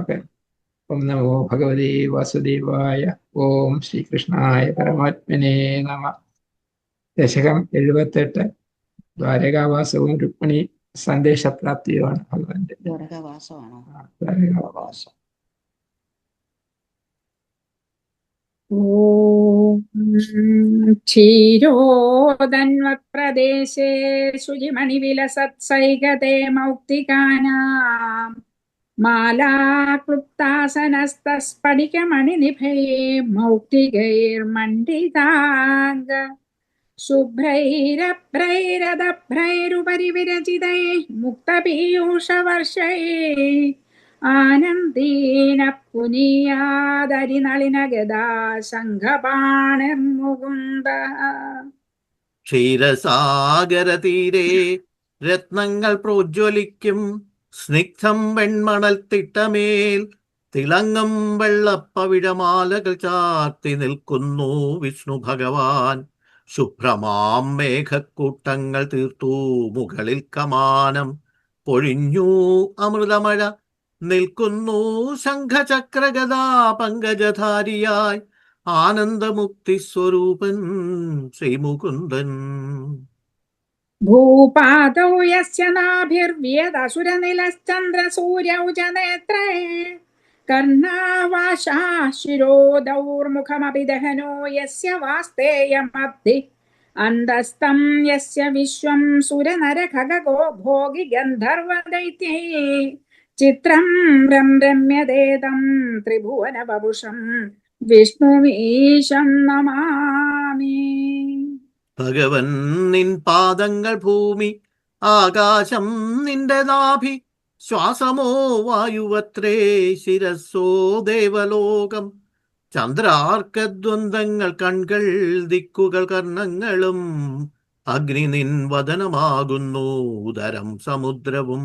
Okay ഓം നമോ ഭഗവതി വാസുദേവായ ഓം ശ്രീകൃഷ്ണായ പരമാത്മനെ നമ. ദശകം എഴുപത്തെട്ട് ദ്വാരകാവാസവും രുക്മിണി സന്ദേശപ്രാപ്തിയുമാണ് ഭഗവാന്റെ. ദ്വാരകാവാസം. ആ, क्षीरोदन्वप्रदेशे सुजिमणिविलसत्सैगते मौक्तिकानाम् माला क्लुप्तासनस्तस्फटिकमणिनिभये मौक्तिकैर्मण्डिताङ्ग शुभ्रैरभ्रैरदभ्रैरुपरि विरचितैः मुक्तपीयूषवर्षैः ആനന്ദീന പുനീയാദരിനളിന ഗദാ ശംഖപാണിർമുകുന്ദ ക്ഷീരസാഗരതീരെ രത്നങ്ങൾ പ്രോജ്വലിക്കും. സ്നിഗ്ധം വെൺമണൽ തിട്ടമേൽ തിളങ്ങും വെള്ളപ്പവിഴമാലകൾ ചാർത്തി നിൽക്കുന്നു വിഷ്ണു ഭഗവാൻ. ശുഭ്രമാം മേഘക്കൂട്ടങ്ങൾ തീർത്തു മുകളിൽ കമാനം. പൊഴിഞ്ഞു അമൃതമഴ നിൽക്കുന്നു ശംഖചക്രഗതാ പങ്കജധാരിയായി ആനന്ദമുക്തി സ്വരൂപൻ ശ്രീമുകുന്ദൻ. ഭൂപാതൗ നാഭിർവ്യദസുരനിലശ്ചന്ദ്രസൂര്യൗ ച നേത്രേ യസ്യ വാസ്തേയമബ്ധി. അന്തസ്തം യസ്യ വിശ്വം സുരനരഖഗോ ഭോഗി ഗന്ധർവദൈത്യൈ ചിത്രം രം രമ്യതേതം ത്രിഭുവന ത്രിഭുവനവപുഷം വിഷ്ണുമീശം നമാമി. ഭഗവൻ നിൻ പാദങ്ങൾ ഭൂമി ആകാശം നിന്റെ നാഭി ശ്വാസമോ വായുവത്രേ ശിരസോ ദേവലോകം. ചന്ദ്രാർക്കദ്വന്ദ്ങ്ങൾ കൺകൾ ദിക്കുകൾ കർണങ്ങളും അഗ്നി നിൻ വദനമാകുന്നു ഉദരം സമുദ്രവും.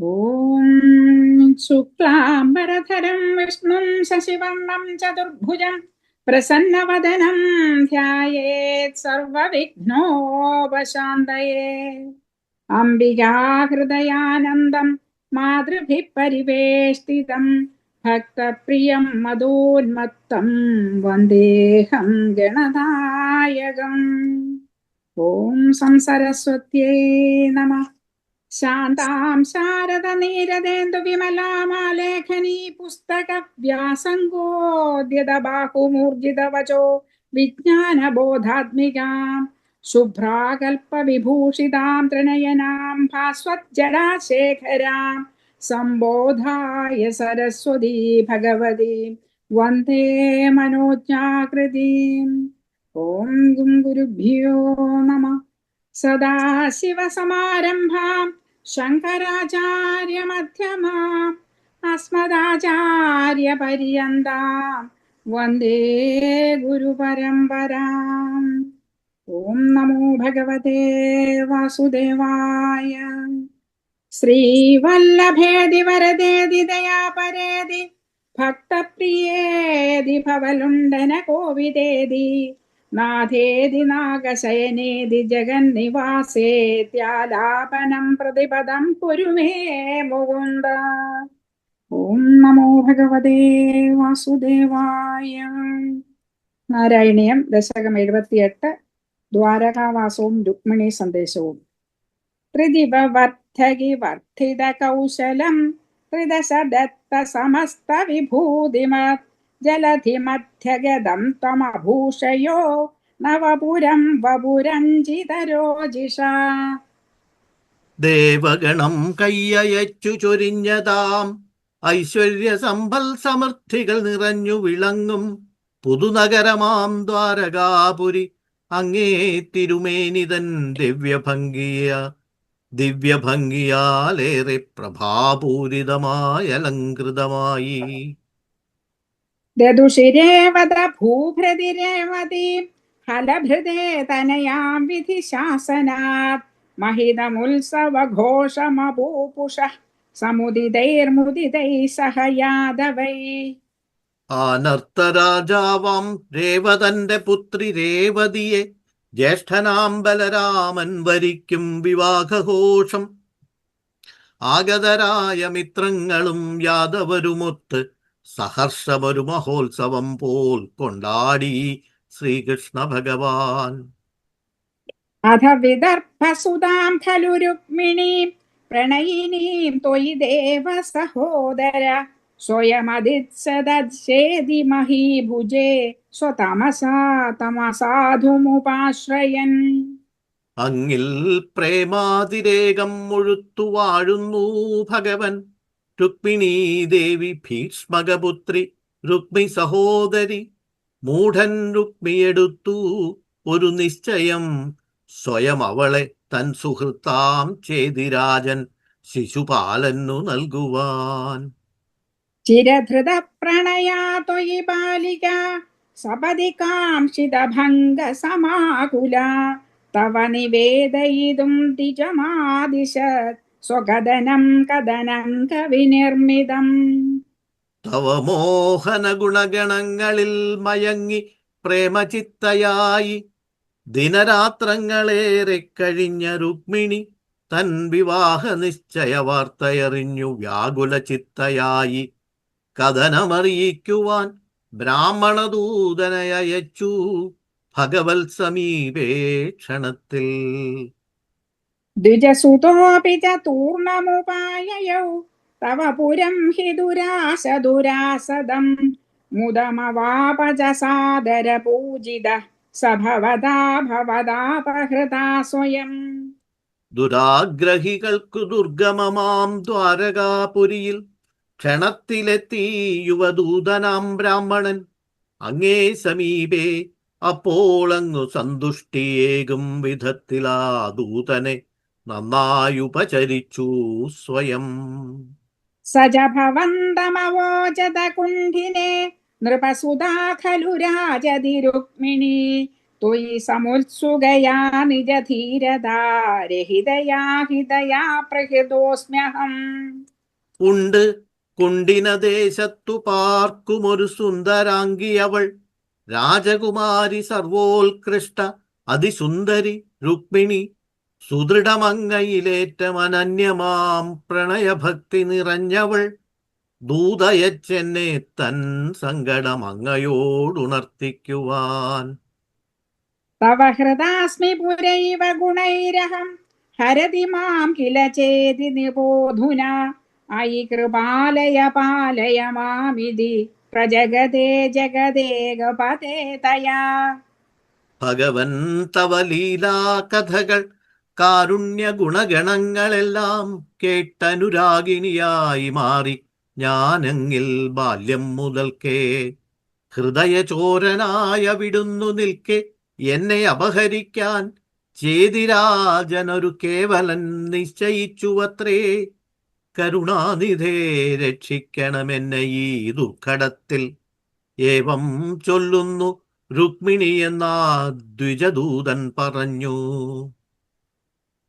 ॐ शुक्लाम्बरधरं विष्णुं शशिवन्दं चतुर्भुजं प्रसन्नवदनं ध्यायेत् सर्वविघ्नोपशान्तये। ध्यायेत्सर्वविघ्नोपशान्तये मातृभिः परिवेष्टितं भक्तप्रियं मदोन्मत्तं वन्देहं गणदायकम् ॐ संसरस्वत्यै नमः। शान्तां शारदनीरदेन्दुविमलामालेखनी पुस्तकव्यासङ्गोद्यतबाहुमूर्जितवचो विज्ञानबोधात्मिकाम् शुभ्राकल्पविभूषितां त्रिनयनां भास्वज्जडाशेखरां सम्बोधाय सरस्वती भगवती वंदे मनोज्ञाकृतिम् ॐ गुं गुरुभ्यो नमः सदाशिवसमारम्भाम् നമ സദാശിവസമാരംഭാം ശങ്കരാചാര്യമധ്യമാം അസ്മദാചാര്യപര്യന്താം വന്ദേ ഗുരുപരമ്പരാം. ഓം നമോ ഭഗവതേ വാസുദേവായ. ശ്രീവല്ലഭേതി വരദേതി ദയാപരേതി ഭക്തപ്രിയേതി ഭവലുണ്ടന കോവിദേതി. നാഥേതി നാഗശയനേതി ജഗന്നിവാസേത്യാലാപനം പ്രതിപദം കുരുമേ മുകുന്ദ. ഓം നമോ ഭഗവതേ വാസുദേവായ. നാരായണീയം ദശകം എഴുപത്തിയെട്ട് ദ്വാരകാവാസവും രുക്മിണി സന്ദേശവും. ത്രിദിവവർദ്ധകി വർദ്ധിത കൗശലം ത്രിദശദത്ത സമസ്ത വിഭൂതിമത്. ജലധിമധ്യഗതം തമഭൂഷയോ നവപുരം വപുരഞ്ജിതരോജിഷ ദേവഗണം കയ്യയച്ചു ചൊരിഞ്ഞതാം. ഐശ്വര്യ സമ്പൽ സമൃദ്ധികൾ നിറഞ്ഞു വിളങ്ങും. പുതുനഗരമാം ദ്വാരകാപുരി അങ്ങേ തിരുമേനിതൻ ദിവ്യഭംഗിയ. ദിവ്യഭംഗിയാലേറെ പ്രഭാപൂരിതമായ അലങ്കൃതമായി ദദുഷിരേവത ഭൂഭൃതിരേവതി ഫലഭൃതേ തനയാം വിധിശാസനാത് महितमुत्सवघोषमपूपुष समुदितैर्मुदितैः सह यादवै ആനർത്തരാജാവാം രേവതന്റെ പുത്രി രേവതിയെ ജ്യേഷ്ഠനാം ബലരാമൻ വരിക്കും വിവാഹഘോഷം ആഗതരായ മിത്രങ്ങളും യാദവരുമൊത്ത് സഹർഷമൊരു മഹോത്സവം പോൽ കൊണ്ടാടി ശ്രീകൃഷ്ണ ഭഗവാൻ. അഥ വിദർഭസുതാം ഖലു രുക്മിണി പ്രണയിനീം ത്വയി ദേവ സഹോദര സ്വയമതിത്സതേതി മഹീഭുജേ സ്വതമസാ തമസാധുമുപാശ്രയൻ. അങ്ങിൽ പ്രേമാതിരേകം മുഴുത്തു വാഴുന്നു ഭഗവൻ. രുക്മിണീദേവി ഭീഷ്മകപുത്രി രുക്മി സഹോദരി മൂഢൻ രുക്മിയെടുത്തു ഒരു നിശ്ചയം. സ്വയം അവളെ തൻ സുഹൃത്താം ചേതിരാജൻ ശിശുപാലന്നു നൽകുവാൻ. ചിരധൃത പ്രണയാതൊയി ബാലിക സപതി കാംക്ഷിതഭംഗ സമാകുല തവ നിവേദയിതും തിജമാദിശത് സ്വകഥനം കഥനം കവിനിർമ്മിതം. തവ മോഹന ഗുണഗണങ്ങളിൽ മയങ്ങി പ്രേമചിത്തയായി ദിനരാത്രങ്ങളേറെ കഴിഞ്ഞ രുക്മിണി തൻ വിവാഹ നിശ്ചയ വാർത്തയറിഞ്ഞു വ്യാകുല ചിത്തയായി. കഥനമറിയിക്കുവാൻ ബ്രാഹ്മണദൂതനയച്ചു ഭഗവത് സമീപേ ക്ഷണത്തിൽ. द्विजसुतोऽपि च तूर्णमुपाययौ तव पुरं हि दुरास दुरासदम् मुदमवाप च सादरपूजितः स भवदा भवदापहृता स्वयम् ദുരാഗ്രഹികൾക്കു ദുർഗമമാം ദ്വാരകാപുരിയിൽ ക്ഷണത്തിലെത്തി യുവദൂതനാം ബ്രാഹ്മണൻ അങ്ങേ സമീപേ അപ്പോൾ അങ്ങു സന്തുഷ്ടിയേകും വിധത്തിലാ ദൂതനെ നന്നായുപചരിച്ചു സ്വയം. സജഭവന്തമവോചത കുണ്ഠിനെ നൃപസുധാഖലു രാജതി രുക്മിണി ത്വയി സമുത്സുകയാ നിജധീരതാരഹിതയാ ഹിതയാ പ്രഹൃതോസ്മ്യഹം. ഉണ്ട് കുണ്ടിനദേശത്തു പാർക്കുമൊരു സുന്ദരാംഗിയവൾ. രാജകുമാരി സർവോത്കൃഷ്ട അതിസുന്ദരി രുക്മിണി സുദൃഢമങ്ങയിലേറ്റം അനന്യമാം പ്രണയഭക്തി നിറഞ്ഞവൾ ദൂതയച്ചെന്നെ തൻ സങ്കടമങ്ങയോടുണർത്തിക്കുവാൻ. തവ ഹൃദാസ്മി പുരൈവ ഗുണൈരഹം ഹരതി മാം കില ചേതി നിബോധുന. അയി കൃപാലയ പാലയ മാമിതി പ്രജഗതേ ജഗദേകപതേ തയാ. ഭഗവൻ തവ ലീലാ കഥകൾ കാരുണ്യ ഗുണഗണങ്ങളെല്ലാം കേട്ടനുരാഗിണിയായി മാറി ഞാനെങ്കിൽ ബാല്യം മുതൽക്കേ ഹൃദയചോരനായ വിടുന്നു നിൽക്കെ എന്നെ അപഹരിക്കാൻ ചേതിരാജനൊരു കേവലൻ നിശ്ചയിച്ചുവത്രേ. കരുണാനിധേ രക്ഷിക്കണമെന്നെ ഈ ദുഃഖടത്തിൽ. ഏവം ചൊല്ലുന്നു രുക്മിണി എന്നാ ദ്വിജദൂതൻ പറഞ്ഞു.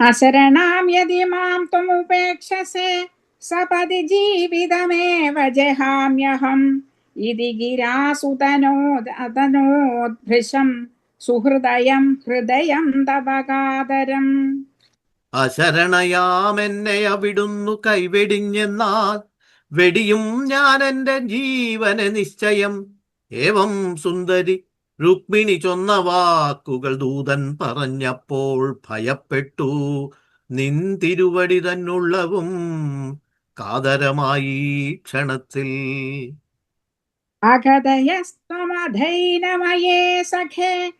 അശരണാം യതി മാം ത്വമുപേക്ഷസേ സപതി ജീവിതമേവ ജഹാമ്യഹം. ഇതി ഗിരാസുതനോദനോദ്ഭൃശം സുഹൃദയം ഹൃദയം തവകാതരം. അശരണയാമെന്നെ അവിടുന്നു കൈവെടിഞ്ഞെന്നാൽ വെടിയും ഞാൻ എന്റെ ജീവന നിശ്ചയം. ഏവം സുന്ദരി രുക്മിണി ചൊന്ന വാക്കുകൾ ദൂതൻ പറഞ്ഞപ്പോൾ ഭയപ്പെട്ടു. നിന്തിരുവടി തന്നുള്ളവും കാതരമായി ക്ഷണത്തിൽ. അഗതയസ്തമധൈനമയേ സഖേ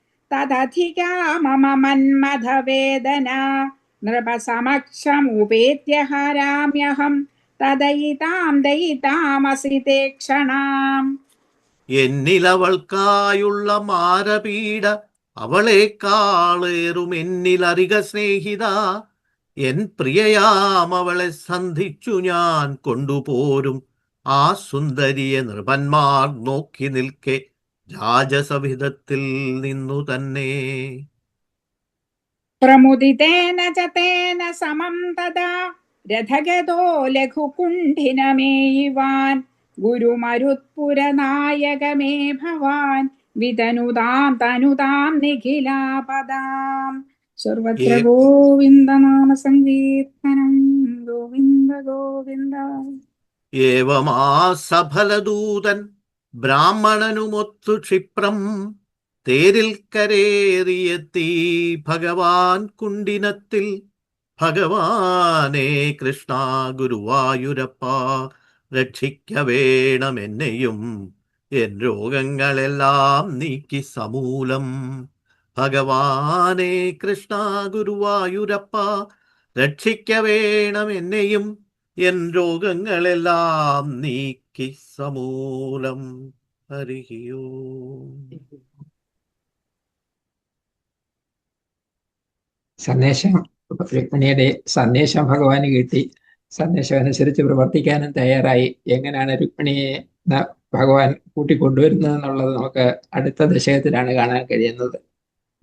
ക്ഷണാം. എന്നിലവൾക്കായുള്ള മാരപീഡ അവളെക്കാളേറും എന്നിലറിക സ്നേഹിത. എൻ പ്രിയയാം അവളെ സന്ധിച്ചു ഞാൻ കൊണ്ടുപോരും. ആ സുന്ദരിയെ നൃപന്മാർ നോക്കി നിൽക്കെ രാജസവിധത്തിൽ നിന്നു തന്നെ. പ്രമുദിതേന ചേന സമം തഥാ രഥഗതോ ലഘുകുണ്ഠിനമേയിവാൻ. ഗുരുമരുത്പുരനായകമേ ഭവാൻ. വിതനുതാം തനുതാം നിഖിലാപദാം. സർവത്ര ഗോവിന്ദ നാമ സങ്കീർത്തനം ഗോവിന്ദ ഗോവിന്ദ. ഏവമാ സഫലദൂതൻ ബ്രാഹ്മണനുമൊത്തു ക്ഷിപ്രം തേരിൽ കരേറിയെത്തി ഭഗവാൻ കുണ്ടിനത്തിൽ. ഭഗവാനേ കൃഷ്ണ ഗുരുവായൂരപ്പ. രക്ഷിക്ക വേണമെന്നെയും എൻ രോഗങ്ങളെല്ലാം നീക്കി സമൂലം. ഭഗവാനേ കൃഷ്ണ ഗുരുവായൂരപ്പ രക്ഷിക്ക വേണമെന്നെയും എൻ രോഗങ്ങളെല്ലാം നീക്കി സമൂലം. ഹരിയോ സന്ദേശം രുക്മിണിയുടെ സന്ദേശം ഭഗവാന് കിട്ടി. സന്ദേശം അനുസരിച്ച് പ്രവർത്തിക്കാനും തയ്യാറായി. എങ്ങനെയാണ് രുക്മിണിയെ ഭഗവാൻ കൂട്ടിക്കൊണ്ടുവരുന്നത് എന്നുള്ളത് നമുക്ക് അടുത്ത ദശകത്തിലാണ് കാണാൻ കഴിയുന്നത്.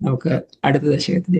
നമുക്ക് അടുത്ത ദശകത്തിലേക്ക്